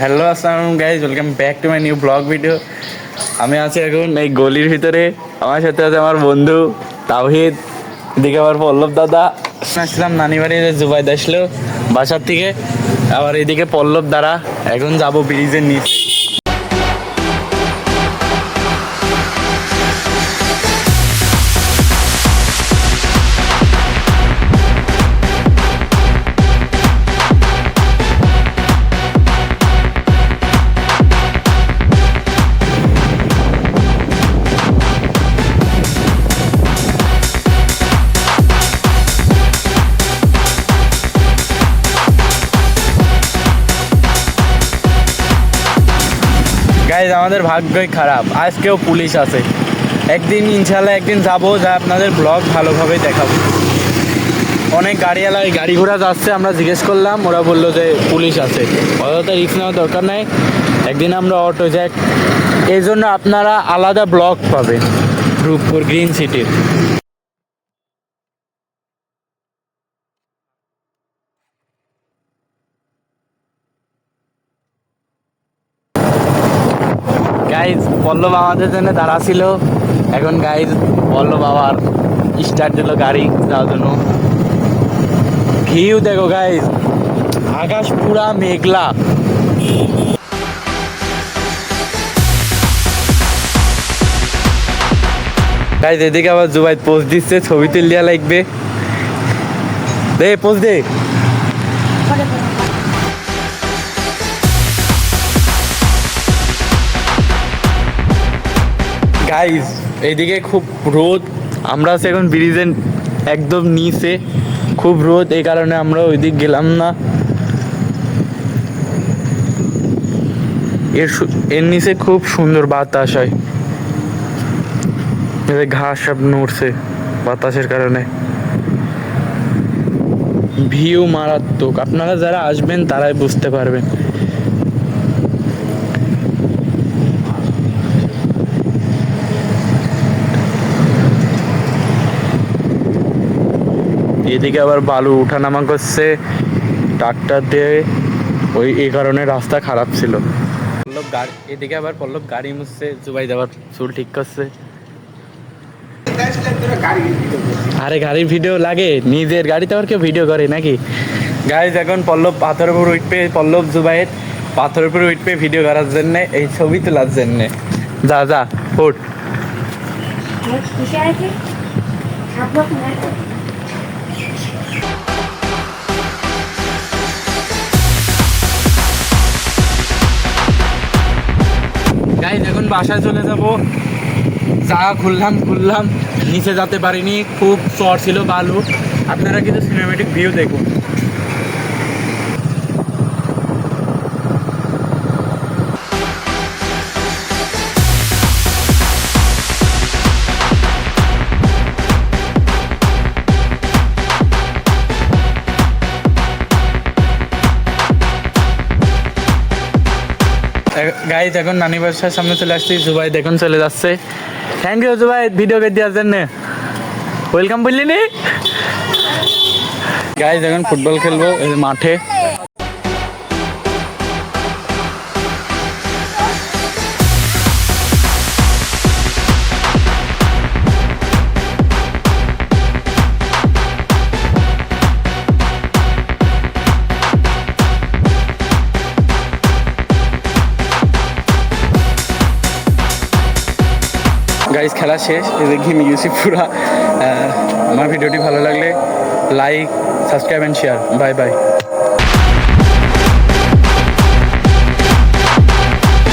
Hello আসসালাম guys welcome back to my new blog video আমি আছি এখন এই গলির ভিতরে। আমার সাথে আছে আমার বন্ধু তাওহিদ, এদিকে আমার পল্লব দাদা। আসলাম নানি বাড়ির জুবাইদ আসলো, বাসার থেকে আবার এদিকে পল্লব দ্বারা এখন যাব ব্রিজের নিচে। গাইজ আমাদের ভাগ্যই খারাপ। আজকেও পুলিশ আছে। একদিন ইনশাল্লাহ একদিন যাব, যা আপনাদের ব্লগ ভালোভাবে দেখাবো। অনেক গাড়িওয়ালা গাড়ি ঘোড়া যাচ্ছে, আমরা জিজ্ঞেস করলাম, ওরা বলল যে পুলিশ আছে। অযথা রিক্স নেওয়ার দরকার নাই। একদিন আমরা অটো যাই এই জন্য আপনারা আলাদা ব্লগ পাবেন। রূপপুর গ্রিন সিটির গাইজ পল্লব আমাদের জন্য দাঁড়া ছিল। এখন গাইজ পল্লব আবার স্টার্ট দিল গাড়ি যাওয়ার জন্য। ভিউ দেখো গাইজ আকাশ পুরা মেঘলা। গাইজ এদিকে আবার জুবাই পোস্ট দিচ্ছে, ছবি তুলিয়া লাগবে। দে পোস্ট দে। গাইজ এদিকে খুব রোদ। আমরা আছি এখন ব্রিজের একদম নিচে। খুব রোদ, এই কারণে আমরা ওইদিক গেলাম না। এর এর নিচে খুব সুন্দর বাতাস হয়। ঘাস সব নড়ছে বাতাসের কারণে। ভিউ মারাত্মক। আপনারা যারা আসবেন, তারাই বুঝতে পারবেন। এদিকে আবার বালু উঠানামা করছে। ট্রাক্টর দিয়ে ওই এই কারণে রাস্তা খারাপ ছিল। পল্লব গাড়ি, এদিকে আবার পল্লব গাড়ি মুছছে, জুবাই আবার চুল ঠিক করছে। আরে গাড়ির ভিডিও লাগে, নিজের গাড়িতে আবার কেউ ভিডিও করে নাকি? গাইজ এখন পল্লব পাথরের উপর উঠবে, পল্লব জুবাইয়ের পাথরের উপর উঠবে ভিডিও করার জন্য, এই ছবি তোলার জন্য। যা যা, উঠ। বাসায় চলে যাব। যা খুললাম খুললাম। নিচে যেতে পারিনি, খুব চর ছিল বালু। আপনারা কিন্তু সিনেমেটিক ভিউ দেখুন। গাইজ এখন নানি বাসার সামনে চলে আসছি। জুবাই দেখুন চলে যাচ্ছে। থ্যাংক ইউ জুবাই ভিডিও কে দেওয়ার জন্য। ওয়েলকাম বললি নি? গাইজ এখন ফুটবল খেলব মাঠে। গাইজ খেলা শেষ। এদের ঘিমে গেছি পুরা। আমার ভিডিওটি ভালো লাগলে like subscribe and share bye bye